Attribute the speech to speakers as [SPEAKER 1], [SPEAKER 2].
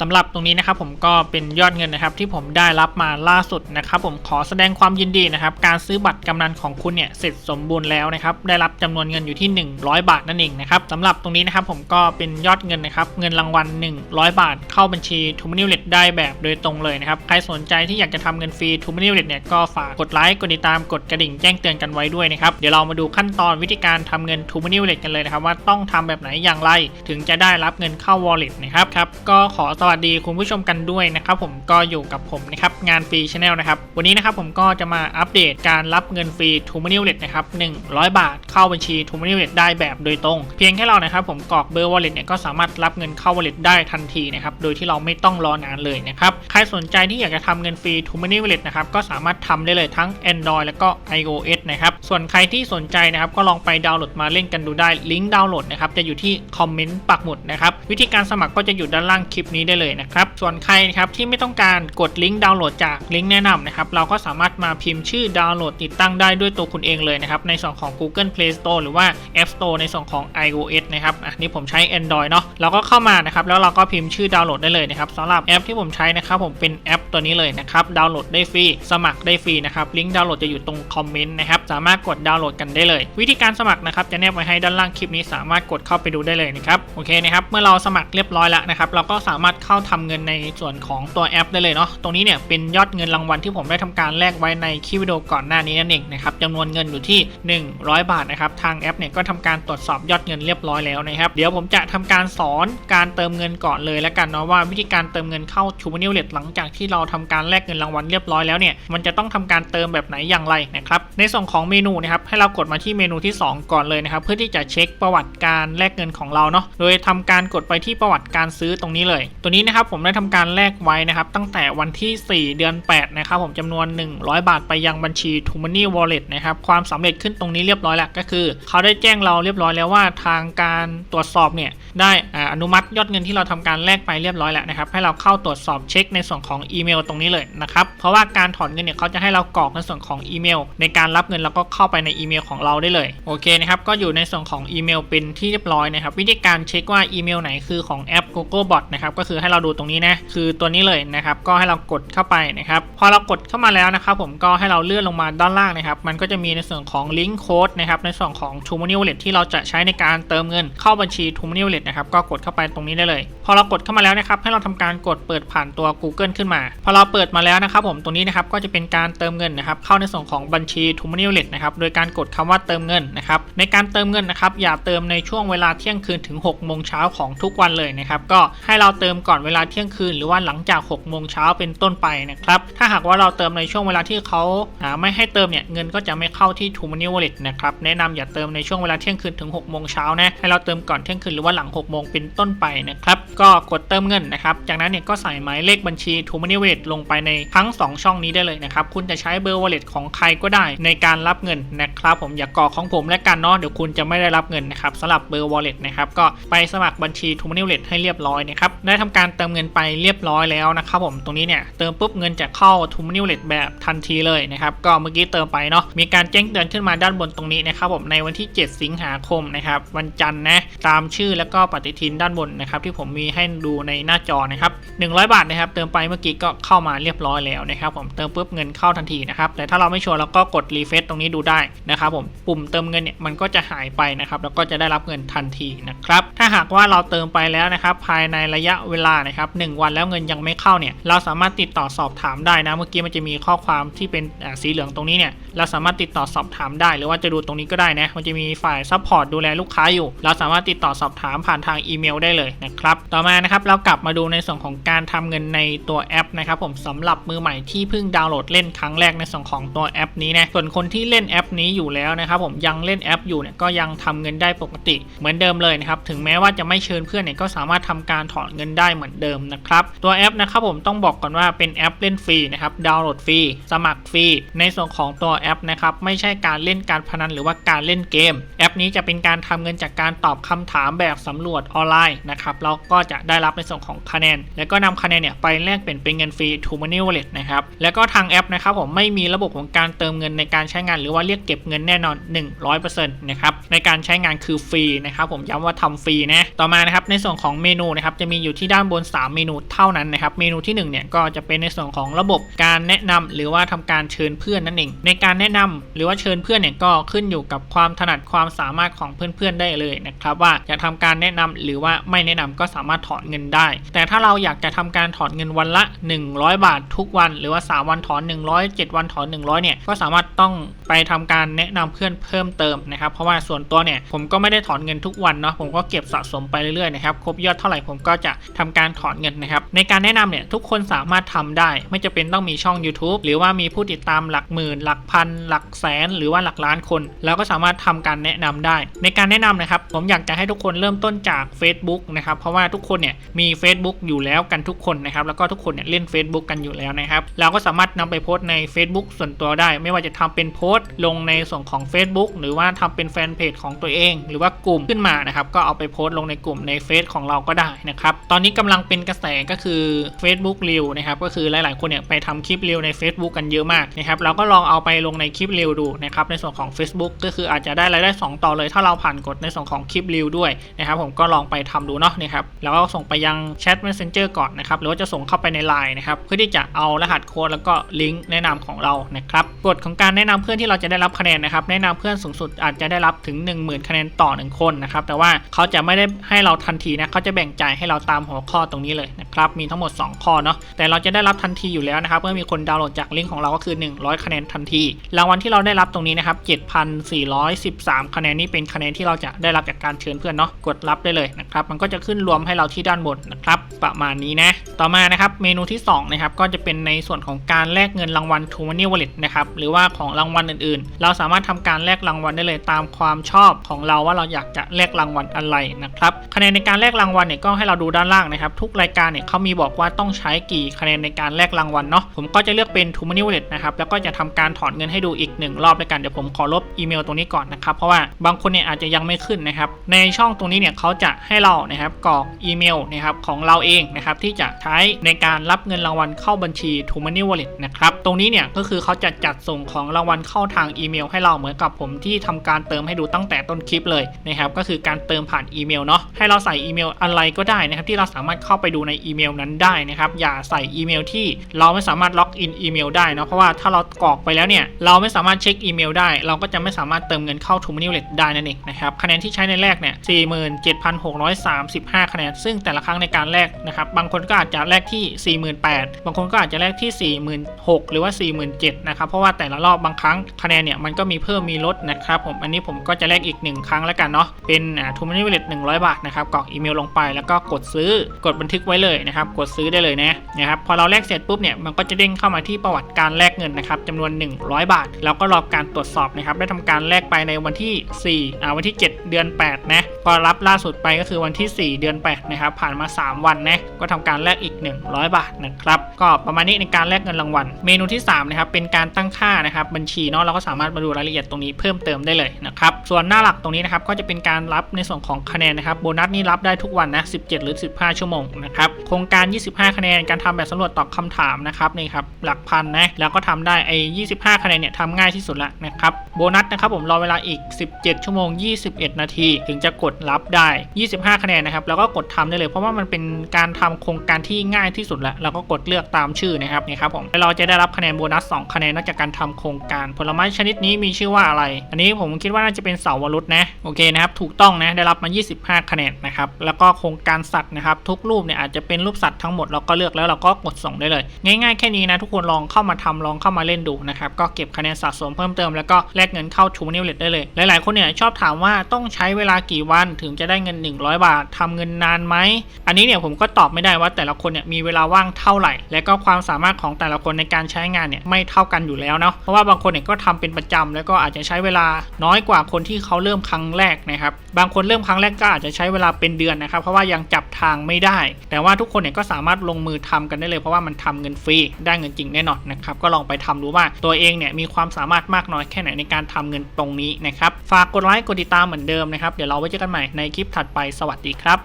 [SPEAKER 1] สำหรับตรงนี้นะครับผมก็เป็นยอดเงินนะครับที่ผมได้รับมาล่าสุดนะครับผมขอแสดงความยินดีนะครับการซื้อบัตรกำนันของคุณเนี่ยเสร็จสมบูรณ์แล้วนะครับได้รับจำนวนเงินอยู่ที่ 100 บาทนั่นเองนะครับสำหรับตรงนี้นะครับผมก็เป็นยอดเงินนะครับเงินรางวัล 100 บาท เข้าบัญชีทูมินิเลตได้แบบโดยตรงเลยนะครับใครสนใจที่อยากจะทำเงินฟรีทูมินิเลตเนี่ยก็ฝากกดไลค์กดติดตามกดกระดิ่งแจ้งเตือนกันไว้ด้วยนะครับเดี๋ยวเรามาดูขั้นตอนวิธีการทำเงินทูมินิเลตกันเลยนะครับว่าต้องทำแบบไหนอย่างไร ถึงจะได้รับเงินเข้า wallet นะครับครับก็ขอสวัสดีคุณผู้ชมกันด้วยนะครับผมก็อยู่กับผมนะครับงานฟรีชาแนลนะครับวันนี้นะครับผมก็จะมาอัปเดตการรับเงินฟรีทูมินิวเลตนะครับ100 บาทเข้าบัญชีทูมินิวเลตได้แบบโดยตรง เพียงแค่เรานะครับผมกรอกเบอร์ wallet เนี่ยก็สามารถรับเงินเข้า wallet ได้ทันทีนะครับโดยที่เราไม่ต้องรอนานเลยนะครับใครสนใจที่อยากจะทำเงินฟรีทูมินิวเลตนะครับก็สามารถทำได้เลยทั้ง Android แล้วก็ iOS นะครับส่วนใครที่สนใจนะครับก็ลองไปดาวน์โหลดมาเล่นกันดูได้ลิงก์ดาวน์โหลดนะครับจะอยู่ที่คอมเมนต์ปักหมุดนะครับวิธีการสมัครก็จะอยู่ด้านล่างคลิปนี้ได้เลยนะครับ ส่วนใครนะครับที่ไม่ต้องการกดลิงก์ดาวน์โหลดจากลิงก์แนะนำนะครับ เราก็สามารถมาพิมพ์ชื่อดาวน์โหลดติดตั้งได้ด้วยตัวคุณเองเลยนะครับ ในส่วนของ Google Play Store หรือว่า App Store ในส่วนของ iOS นะครับอะนี่ผมใช้ Android เนาะเราก็เข้ามานะครับ แล้วเราก็พิมพ์ชื่อดาวน์โหลดได้เลยนะครับสำหรับแอปที่ผมใช้นะครับ ผมเป็นแอปตัวนี้เลยนะครับ ดาวน์โหลดได้ฟรี สมัครได้ฟรีนะครับ ลิงก์ดาวน์โหลดจะอยู่ตรงคอมเมนต์นะครับ สามารถกดดาวน์โหลดกันได้เลย วิธีการสมัครนะครับจะแนบไว้ให้ด้านล่างคลิปนี้สามารถกดเข้าไปดูได้เลยนะครับโอเคนะครับเมื่อเราสมัครเรียบร้อยแล้วนะครับเราก็สามารถเข้าทำเงินในส่วนของตัวแอปได้เลยเนาะตรงนี้เนี่ยเป็นยอดเงินรางวัลที่ผมได้ทำการแลกไว้ในคลิปวิดีโอก่อนหน้านี้นั่นเองนะครับจำนวนเงินอยู่ที่ 100 บาทนะครับทางแอปเนี่ยก็ทำการตรวจสอบยอดเงินเรียบร้อยแล้วนะครับเดี๋ยวผมจะทำการสอนการเติมเงินก่อนเลยแล้วกันเนาะว่าวิธีการเติมเงินเข้าชูมานิวเลตหลังจากที่เราทำการแลกเงินรางวัลเรียบร้อยแล้วเนี่ยมันจะต้องทำการเติมแบบไหนอย่างไรนะครับในส่วนของเมนูนะครับให้เรากดมาที่เมนูที่ 2 ก่อนเลยนะครับเพื่อที่จะเช็คประวัติการแลกเงินของเราเนาะโดยทำการกดไปที่ประวัติการซื้อตรงนี้เลย ตัวนี้นะครับผมได้ทำการแลกไว้นะครับตั้งแต่วันที่ 4 เดือน 8 นะครับผมจำนวน 100 บาทไปยังบัญชี t o m o n e y Wallet นะครับความสำเร็จขึ้นตรงนี้เรียบร้อยแล้วก็คือ เขาได้แจ้งเราเรียบร้อยแล้วว่าทางการตรวจสอบเนี่ยได้อ่าอนุมัติยอดเงินที่เราทำการแลกไปเรียบร้อยแล้วนะครับให้เราเข้าตรวจสอบเช็คในส่วนของอีเมลตรงนี้เลยนะครับเพราะว่าการถอนเงินเนี่ยเขาจะให้เรากรอกในส่วนของอีเมล ในการรับเงินเราก็เข้าไปในอีเมลของเราได้เลย โอเคนะครับก็อยู่ในส่วนของอีเมลเป็นที่เรียบร้อยนะครับวิธีการเช็คว่าอีเมลไหนคือของแอป Google Bot นะครับก็คือให้เราดูตรงนี้นะคือตัวนี้เลยนะครับก็ให้เรากดเข้าไปนะครับพอเรากดเข้ามาแล้วนะครับผมก็ให้เราเลื่อนลงมาด้านล่างนะครับมันก็จะมีในส่วนของลิงก์โค้ดนะครับในส่วนของ t o m o n e y Wallet ที่เราจะใช้ในการเติมเงินเข้าบัญชี t o m o n e y Wallet นะครับก็กดเข้าไปตรงนี้ได้เลย พอเรากดเข้ามาแล้วนะครับให้เราทำการกดเปิดผ่านตัว Google ขึ้นมา พอเราเปิดมาแล้วนะครับผมตรงนี้นะครับก็จะเป็นการเติมเงินนะครับเข้าในส่วนของบัญชี t o m o n e y Wallet นะครับโดยการกดคำว่าเติมเงินนะครับในการเติมเงินนะครับอย่าเติมในช่วงเวลาเที่ยงคืนถึง6โมงเช้าของทุกวันเลยนะครับก็ให้เราเติมก่อนเวลาเที่ยงคืน หรือว่าหลังจาก6โมงเช้าเป็นต้นไปนะครับถ้าหากว่าเราเติมในช่วงเวลาที่เขาไม่ให้เติมเนี่ยเงินก็จะไม่เข้าที่ t o m o n e y Wallet นะครับแนะนำอย่าเติมในช่วงเวลาเที่ยงคืนถึง6โมงเช้านะให้เราเติมก่อนเที่ยงคืนหรือว่าหลัง6โมงเป็นต้นไปนะครับก็กดเติมเงินนะครับจากนั้นเนี่ยก็ใส่หมายเลขบัญชี t o m o n e y Wallet ลงไปในทั้ง 2 ช่องนี้ได้เลยนะครับคุณจะใช้เบอร์ wallet ของใครก็ได้ในการรับเงินนะครับผมอย่ากรอกของผมและกันเนาะเดี๋ยวคุณจะไม่ได้รับเงินนะครับสำหรับเบอร์ wallet นะครับก็ไปสมัครบัญชี t o m o n e y Wallet ให้เรียบร้อยนะครับได้ทำการเติมเงินไปเรียบร้อยแล้วนะครับผมตรงนี้เนี่ยเติมปุ๊บเงินจะเข้า t o m o n e y Wallet แบบทันทีเลยนะครับก็เมื่อกี้เติมไปเนาะมีการแจ้งเตือนขึ้นมาด้านบนตรงนี้นะครับผมในวันที่ 7 สิงหาคมนะครับวันจันทร์นะตามชื่อแล้วก็ปฏิทินด้านบนนะครับที่ผมมีให้ดูในหน้าจอนะครับ100 บาทนะครับเติมไปเมื่อกี้ก็เข้ามาเรียบร้อยแล้วนะครับผมเติมปุ๊บเงินเข้าทันทีนะครับแต่ถ้าเราไม่ชัวร์เราก็กดรีเฟซตรงนี้ดูได้นะครับผมปุ่มเติมเงินเนี่ยมันก็จะหายไปนะครับแล้วก็จะได้รับเงินทันทีนะครับถ้าหากว่าเราเติมไปแล้วนะครับภายในระยะเวลานะครับหนึ่งวันแล้วเงินยังไม่เข้าเนี่ยเราสามารถติดต่อสอบถามได้นะเมื่อกี้มันจะมีข้อความที่เป็นสีเหลืองตรงนี้เนี่ยเราสามารถติดต่อสอบถามได้ หรือว่าจะดูตรงนี้ก็ได้นะมันจะมีฝ่ายซัพพอร์ตดูแลลูกค้าอยู่ เราสามารถติดต่อสอบถามผ่านทางอีเมลได้เลยนะครับต่อมานะครับเรากลับมาดูในส่วนของการทำเงินในตัวแอปนะครับผมสำหรับมือใหม่ที่เพิ่งดาวน์โหลดเล่นครั้งแรกในส่วนของตัวแอปนี้นะส่วนคนที่ที่เล่นแอปนี้อยู่แล้วนะครับผมยังเล่นแอปอยู่เนี่ยก็ยังทำเงินได้ปกติ เหมือนเดิมเลยนะครับถึงแม้ว่าจะไม่เชิญเพื่อนเนี่ยก็สามารถทำการถอนเงินได้เหมือนเดิมนะครับตัวแอปนะครับผมต้องบอกก่อนว่าเป็นแอปเล่นฟรีนะครับดาวน์โหลดฟรีสมัครฟรีในส่วนของตัวแอปนะครับไม่ใช่การเล่นการพนันหรือว่าการเล่นเกม แอปนี้จะเป็นการทำเงินจากการตอบคำถามแบบสำรวจออนไลน์นะครับเราก็จะได้รับในส่วนของคะแนน แล้วก็นำคะแนนเนี่ยไปแลกเป็นเป็นเงินฟรี t o m o n e y Wallet นะครับแล้วก็ทางแอปนะครับผมไม่มีระบบของการเติมเงินในการใช้งานหรือว่าเรียกเก็บเงินแน่นอน 100%นะครับในการใช้งานคือฟรีนะครับผมย้ำว่าทำฟรีนะต่อมานะครับในส่วนของเมนูนะครับจะมีอยู่ที่ด้านบน 3 เมนูเท่านั้นนะครับเมนูที่1เนี่ยก็จะเป็นในส่วนของระบบการแนะนำหรือว่าทำการเชิญเพื่อนนั่นเอง ในการแนะนำหรือว่าเชิญเพื่อนเนี่ยก็ขึ้นอยู่กับความถนัดความสามารถของเพื่อนๆได้เลยนะครับว่าจะทำการแนะนำหรือว่าไม่แนะนำก็สามารถถอนเงินได้ แต่ถ้าเราอยากจะทำการถอนเงินวันละ 100 บาททุกวัน หรือว่า 3 วันถอน 100 7 วันถอน 100เนี่ยก็สามารถต้อง ไปทำการแนะนำเพื่อนเพิ่มเติมนะครับเพราะว่าส่วนตัวเนี่ยผมก็ไม่ได้ถอนเงินทุกวันเนาะผมก็เก็บสะสมไปเรื่อยๆนะครับครบยอดเท่าไหร่ผมก็จะทำการถอนเงินนะครับในการแนะนำเนี่ยทุกคนสามารถทำได้ ไม่จะเป็นต้องมีช่อง YouTube หรือว่ามีผู้ติดตามหลักหมื่น หลักพัน หลักแสน หรือว่าหลักล้านคน แล้วก็สามารถทำการแนะนำได้ ในการแนะนำนะครับผมอยากจะให้ทุกคนเริ่มต้นจาก Facebook นะครับเพราะว่าทุกคนเนี่ยมี Facebook อยู่แล้วกันทุกคนนะครับแล้วก็ทุกคนเนี่ยเล่น Facebook กันอยู่แล้วนะครับเราก็สามารถนำไปโพสต์ใน Facebook ส่วนตัวได้ ไม่ว่าจะทำเป็นโพสต์ลงในส่วนของ Facebook หรือว่าทำเป็นแฟนเพจของตัวเอง หรือว่ากลุ่มขึ้นมานะครับก็เอาไปโพสต์ลงในกลุ่มในเฟซของเราก็ได้นะครับตอนนี้กำลังเป็นกระแสก็คือ Facebook r e e l นะครับก็คือหลาย ๆ คนเนี่ยไปทำคลิป r e e l ใน Facebook กันเยอะมากนะครับเราก็ลองเอาไปลงในคลิป r e e l ดูนะครับในส่วนของ Facebook ก็คืออาจจะได้รายได้ 2 ต่อเลย ถ้าเราผ่านกฎในส่วนของคลิป r e e l ด้วยนะครับผมก็ลองไปทำดูเนาะนะครับแล้วก็ส่งไปยังแชท Messenger ก่อนนะครับหรือว่าจะส่งเข้าไปใน Line นะครับเพื่อที่จะเอารหัสโค้ดแล้วก็ลิงก์แนะนำของเรานะครับกฎของการแนะนำเพื่อนที่เราจะได้รับคะแนนนะครับแนะนำเพื่อนสูงสุดอาจจะได้รับถึง 10,000 คะแนนต่อ 1 คนนะครับแต่ว่าเขาจะไม่ได้ให้เราทันทีนะเขาจะแบ่งจ่ายให้เราตามหัวข้อตรงนี้เลยนะครับมีทั้งหมด 2 ข้อเนาะแต่เราจะได้รับทันทีอยู่แล้วนะครับเมื่อมีคนดาวน์โหลดจากลิงก์ของเราก็คือ 100 คะแนนทันทีรางวัลที่เราได้รับตรงนี้นะครับ7,413 คะแนนนี่เป็นคะแนนที่เราจะได้รับจากการเชิญเพื่อนเนาะกดรับได้เลยนะครับมันก็จะขึ้นรวมให้เราที่ด้านบนนะครับประมาณนี้นะต่อมานะครับเมนูที่2นะครับก็จะเป็นในส่วนของการแลกเงินรางวัล t ูมันนี่วอลเล็ตนะครับหรือว่าของรางวัลอื่นๆ เราสามารถทำการแลกรางวัลได้เลยตามความชอบของเราว่าเราอยากจะแลกรางวัลอะไรนะครับคะแนนในการแลกรางวัลเนี่ยก็ให้เราดูด้านล่างนะครับทุกรายการเนี่ยเขามีบอกว่าต้องใช้กี่คะแนนในการแลกรางวัลเนาะผมก็จะเลือกเป็น t ูมันนี่วอลเล็ตนะครับแล้วก็จะทำการถอนเงินให้ดูอีกหนึ่งรอบด้วยกันเดี๋ยวผมขอลบอีเมลตรงนี้ก่อนนะครับเพราะว่าบางคนเนี่ยอาจจะยังไม่ขึ้นนะครับในช่องตรงนี้เนี่ยเขาจะให้เรานะครับกรอกอีเมลนะครับของเราเองนะครับที่จะใช้ในการรับเงินรางวัลเข้าบัญชี t ูมันนี่วอลเล็ตนะครับตรงนี้เนี่ยก็คือเขาจะจัดส่งของรางวัลเข้าทางอีเมลให้เราเหมือนกับผมที่ทำการเติมให้ดูตั้งแต่ต้นคลิปเลยนะครับก็คือการเติมผ่านอีเมลเนาะให้เราใส่อีเมลอะไรก็ได้นะครับที่เราสามารถเข้าไปดูในอีเมลนั้นได้นะครับอย่าใส่อีเมลที่เราไม่สามารถล็อกอินอีเมลได้เนาะเพราะว่าถ้าเรากรอกไปแล้วเนี่ยเราไม่สามารถเช็คอีเมลได้ เราก็จะไม่สามารถเติมเงินเข้า t ูมันนี่วเลตได้นั่นเองนะครับคะแนนที่ใช้ในแรกเนี่ย47,635 คะแนน ซึ่งแต่ละครั้งในการแลกนะครับบางคนก็อาจจะแลกที่ 48,000 บางคนก็อาจจะแลกที่ 46,000 หรือว่า 47,000 นะครับเพราะว่าแต่ละรอบบางครั้งคะแนนเนี่ยมันก็มีเพิ่มมีลดนะครับผมอันนี้ผมก็จะแลกอีก 1 ครั้งแล้วกันเนาะเป็นทูมันนี่วอลเล็ต100บาทนะครับกรอกอีเมลลงไปแล้วก็กดซื้อกดบันทึกไว้เลยนะครับกดซื้อได้เลยนะนะครับพอเราแลกเสร็จปุ๊บเนี่ยมันก็จะเด้งเข้ามาที่ประวัติการแลกเงินนะครับจำนวน 100 บาท แล้วก็รอการตรวจสอบนะครับได้ทำการแลกไปในวันที่ 4 อ่าวันที่ 7 เดือน 8 นะก็รับล่าสุดไปก็คือวันที่ 4 เดือน 8 นะครับ ผ่านมา 3 วันนะ ก็ทำการแลกอีก 100 บาทนะครับ ก็ประมาณนี้ในการแลกเงินรางวัล เมนูที่ 3 นะครับ เป็นการตั้งค่านะครับ บัญชีเนาะเราก็สามารถมาดูรายละเอียดตรงนี้เพิ่มเติมได้เลยนะครับส่วนหน้าหลักตรงนี้นะครับก็จะเป็นการรับในส่วนของคะแนนนะครับโบนัสนี่รับได้ทุกวันนะ 17 หรือ 15 ชั่วโมงนะครับโครงการ 25 คะแนนการทำแบบสำรวจตอบคำถามนะครับนี่ครับหลักพันนะแล้วก็ทำได้ไอ้25 คะแนนเนี่ยทำง่ายที่สุดละนะครับโบนัสนะครับผมรอเวลาอีก 17 ชั่วโมง 21 นาที ถึงจะกดรับได้ 25 คะแนนนะครับแล้วก็กดทำได้เลย เพราะว่ามันเป็นการทำโครงการที่ง่ายที่สุดละเราก็กดเลือกตามชื่อนะครับนี่ครับผมแล้วเราจะได้รับคะแนนโบนัส 2 คะแนนนอกจากการทำโครงการผลลไม้ชนิดนี้มีชื่อว่าอะไร อันนี้ผมคิดว่าน่าจะเป็นเสาวรุษนะโอเคนะครับถูกต้องนะได้รับมา 25 คะแนนนะครับแล้วก็โครงการสัตว์นะครับทุกรูปเนี่ยอาจจะเป็นรูปสัตว์ทั้งหมดเราก็เลือกแล้วเราก็กดส่งได้เลย ง่ายๆแค่นี้นะทุกคนลองเข้ามาทำลองเข้ามาเล่นดูนะครับก็เก็บคะแนนสะสมเพิ่มเติมแล้วก็แลกเงินเข้าทูนิวเลตได้เลยหลายๆคนเนี่ยชอบถามว่าต้องใช้เวลากี่วันถึงจะได้เงิน 100 บาททำเงินนานไหมอันนี้เนี่ยผมก็ตอบไม่ได้ว่าแต่ละคนเนี่ยมีเวลาว่างเท่าไหร่ และก็ความสามารถของแต่ละคนในการใช้งานเนี่ยไม่เท่ากันอยู่แล้วเนาะเพราะว่าบางคนเนี่ยก็ทำเป็นประจำแล้วก็อาจจะใช้เวลาน้อยกว่าคนที่เขาเริ่มครั้งแรกนะครับ บางคนเริ่มครั้งแรกก็อาจจะใช้เวลาเป็นเดือนนะครับ เพราะว่ายังจับทางไม่ได้ แต่ว่าทุกคนเนี่ยก็สามารถลงมือทำกันได้เลย เพราะว่ามันทำเงินฟรีได้เงินจริงแน่นอนนะครับ ก็ลองไปทำดูว่าตัวเองเนี่ยมีความสามารถมากน้อยแค่ไหนในการทำเงินตรงนี้นะครับ ฝากกดไลค์กดติดตามเหมือนเดิมนะครับ เดี๋ยวเราไว้เจอกันใหม่ในคลิปถัดไป สวัสดีครับ